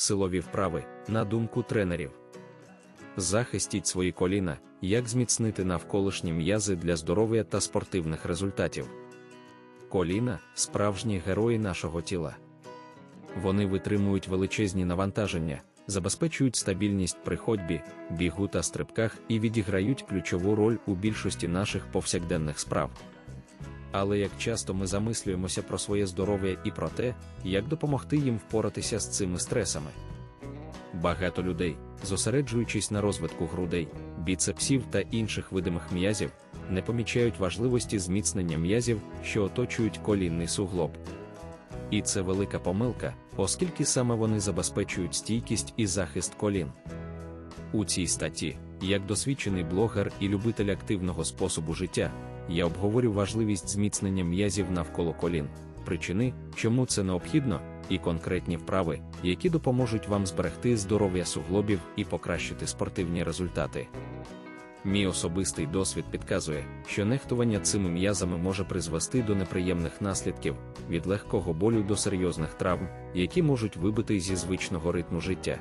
силові вправи, на думку тренерів. Захистіть свої коліна, як зміцнити навколишні м'язи для здоров'я та спортивних результатів. Коліна справжні герої нашого тіла. Вони витримують величезні навантаження, забезпечують стабільність при ходьбі, бігу та стрибках і відіграють ключову роль у більшості наших повсякденних справ. Але як часто ми замислюємося про своє здоров'я і про те, як допомогти їм впоратися з цими стресами. Багато людей, зосереджуючись на розвитку грудей, біцепсів та інших видимих м'язів, не помічають важливості зміцнення м'язів, що оточують колінний суглоб. І це велика помилка, оскільки саме вони забезпечують стійкість і захист колін. У цій статті, як досвідчений блогер і любитель активного способу життя, я обговорю важливість зміцнення м'язів навколо колін, причини, чому це необхідно, і конкретні вправи, які допоможуть вам зберегти здоров'я суглобів і покращити спортивні результати. Мій особистий досвід підказує, що нехтування цими м'язами може призвести до неприємних наслідків від легкого болю до серйозних травм, які можуть вибити зі звичного ритму життя.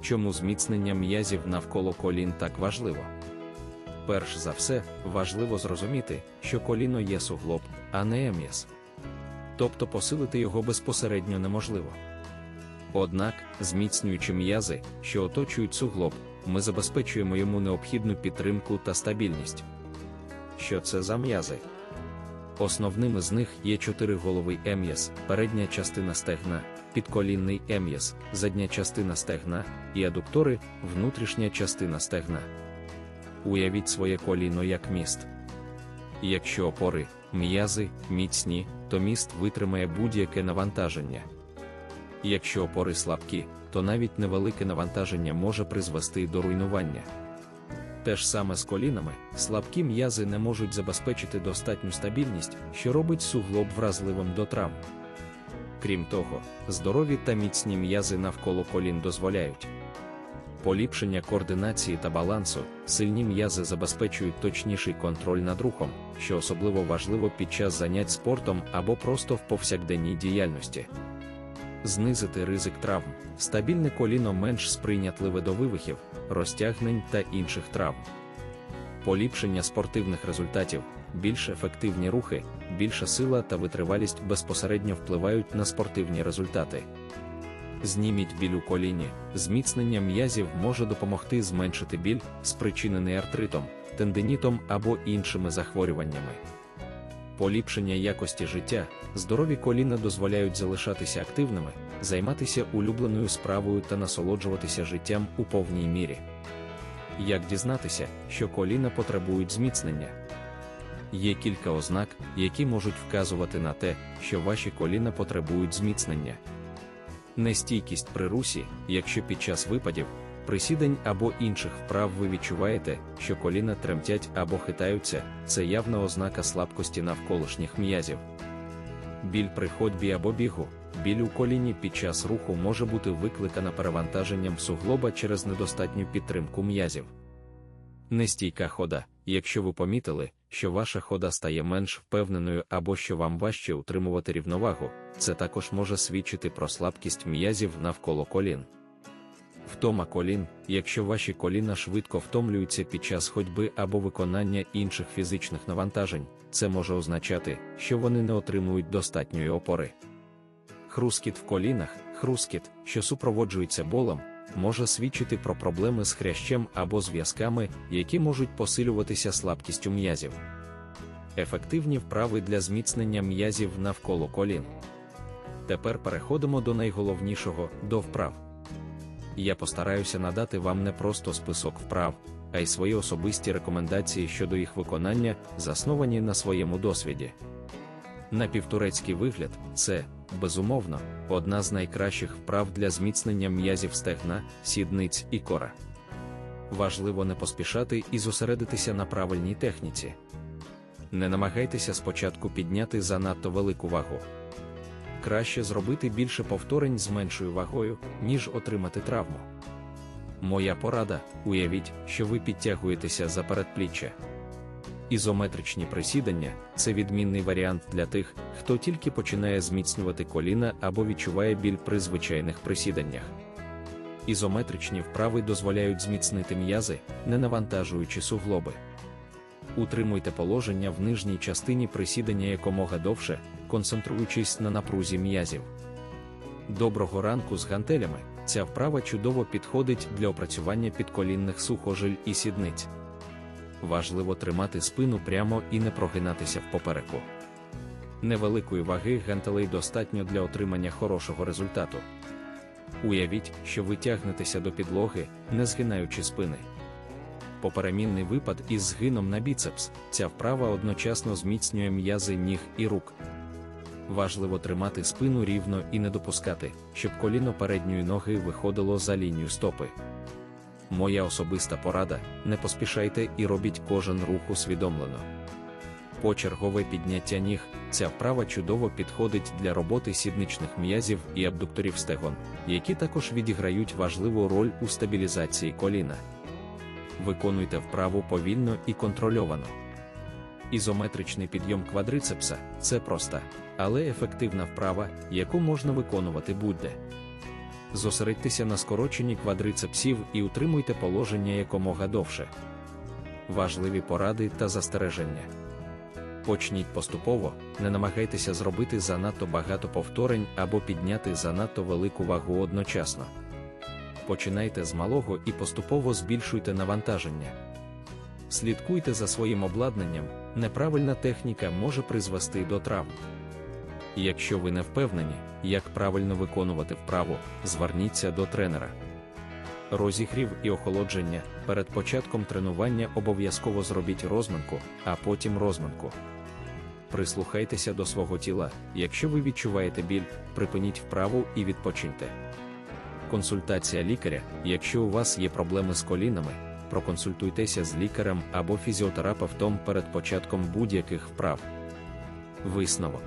Чому зміцнення м'язів навколо колін так важливо? Перш за все, важливо зрозуміти, що коліно є суглоб, а не м'яз. Тобто посилити його безпосередньо неможливо. Однак, зміцнюючи м'язи, що оточують суглоб, ми забезпечуємо йому необхідну підтримку та стабільність. Що це за м'язи? Основними з них є чотириголовий ем'яз, передня частина стегна, підколінний ем'яз, задня частина стегна і адуктори, внутрішня частина стегна. Уявіть своє коліно як міст. Якщо опори, м'язи, міцні, то міст витримає будь-яке навантаження. Якщо опори слабкі, то навіть невелике навантаження може призвести до руйнування. Те ж саме з колінами, слабкі м'язи не можуть забезпечити достатню стабільність, що робить суглоб вразливим до травм. Крім того, здорові та міцні м'язи навколо колін дозволяють поліпшення координації та балансу, сильні м'язи забезпечують точніший контроль над рухом, що особливо важливо під час занять спортом або просто в повсякденній діяльності. Знизити ризик травм, стабільне коліно менш сприйнятливе до вивихів, розтягнень та інших травм. Поліпшення спортивних результатів, більш ефективні рухи, більша сила та витривалість безпосередньо впливають на спортивні результати. Зніміть біль у коліні, зміцнення м'язів може допомогти зменшити біль, спричинений артритом, тендинітом або іншими захворюваннями. Поліпшення якості життя, здорові коліна дозволяють залишатися активними, займатися улюбленою справою та насолоджуватися життям у повній мірі. Як дізнатися, що коліна потребують зміцнення? Є кілька ознак, які можуть вказувати на те, що ваші коліна потребують зміцнення. Нестійкість при русі, якщо під час випадів, присідань або інших вправ ви відчуваєте, що коліна тремтять або хитаються, це явна ознака слабкості навколишніх м'язів. Біль при ходьбі або бігу, біль у коліні під час руху може бути викликана перевантаженням суглоба через недостатню підтримку м'язів. Нестійка хода, якщо ви помітили, що ваша хода стає менш впевненою або що вам важче утримувати рівновагу, це також може свідчити про слабкість м'язів навколо колін. Втома колін, якщо ваші коліна швидко втомлюються під час ходьби або виконання інших фізичних навантажень, це може означати, що вони не отримують достатньої опори. Хрускіт в колінах, хрускіт, що супроводжується болем, може свідчити про проблеми з хрящем або зв'язками, які можуть посилюватися слабкістю м'язів. Ефективні вправи для зміцнення м'язів навколо колін. Тепер переходимо до найголовнішого до вправ. Я постараюся надати вам не просто список вправ, а й свої особисті рекомендації щодо їх виконання, засновані на своєму досвіді. Напівтурецький вигляд це, безумовно, одна з найкращих вправ для зміцнення м'язів стегна, сідниць і кора. Важливо не поспішати і зосередитися на правильній техніці. Не намагайтеся спочатку підняти занадто велику вагу. Краще зробити більше повторень з меншою вагою, ніж отримати травму. Моя порада уявіть, що ви підтягуєтеся за передпліччя. Ізометричні присідання це відмінний варіант для тих, хто тільки починає зміцнювати коліна або відчуває біль при звичайних присіданнях. Ізометричні вправи дозволяють зміцнити м'язи, не навантажуючи суглоби. Утримуйте положення в нижній частині присідання якомога довше, концентруючись на напрузі м'язів. Доброго ранку з гантелями. Ця вправа чудово підходить для опрацювання підколінних сухожиль і сідниць. Важливо тримати спину прямо і не прогинатися в попереку. Невеликої ваги гантелей достатньо для отримання хорошого результату. Уявіть, що ви тягнетеся до підлоги, не згинаючи спини. Поперемінний випад із згином на біцепс. Ця вправа одночасно зміцнює м'язи ніг і рук. Важливо тримати спину рівно і не допускати, щоб коліно передньої ноги виходило за лінію стопи. Моя особиста порада: не поспішайте і робіть кожен рух усвідомлено. Почергове підняття ніг ця вправа чудово підходить для роботи сідничних м'язів і абдукторів стегон, які також відіграють важливу роль у стабілізації коліна. Виконуйте вправу повільно і контрольовано. Ізометричний підйом квадрицепса це проста, але ефективна вправа, яку можна виконувати будь-де. Зосередьтеся на скороченні квадрицепсів і утримуйте положення якомога довше. Важливі поради та застереження. Почніть поступово, не намагайтеся зробити занадто багато повторень або підняти занадто велику вагу одночасно. Починайте з малого і поступово збільшуйте навантаження. Слідкуйте за своїм обладнанням, неправильна техніка може призвести до травм. Якщо ви не впевнені, як правильно виконувати вправу, зверніться до тренера. Розігрів і охолодження перед початком тренування обов'язково зробіть розминку, а потім розминку. Прислухайтеся до свого тіла, якщо ви відчуваєте біль, припиніть вправу і відпочиньте. Консультація лікаря, якщо у вас є проблеми з колінами, проконсультуйтеся з лікарем або фізіотерапевтом перед початком будь-яких вправ. Висновок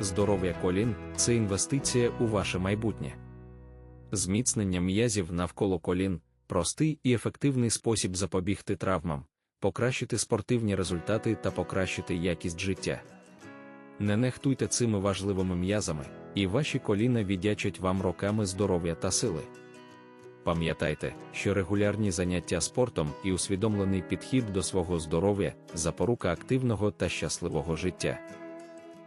Здоров'я колін це інвестиція у ваше майбутнє. Зміцнення м'язів навколо колін простий і ефективний спосіб запобігти травмам, покращити спортивні результати та покращити якість життя. Не нехтуйте цими важливими м'язами, і ваші коліна віддячать вам роками здоров'я та сили. Пам'ятайте, що регулярні заняття спортом і усвідомлений підхід до свого здоров'я запорука активного та щасливого життя.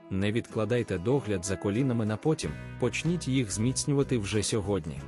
Не відкладайте догляд за колінами на потім, почніть їх зміцнювати вже сьогодні.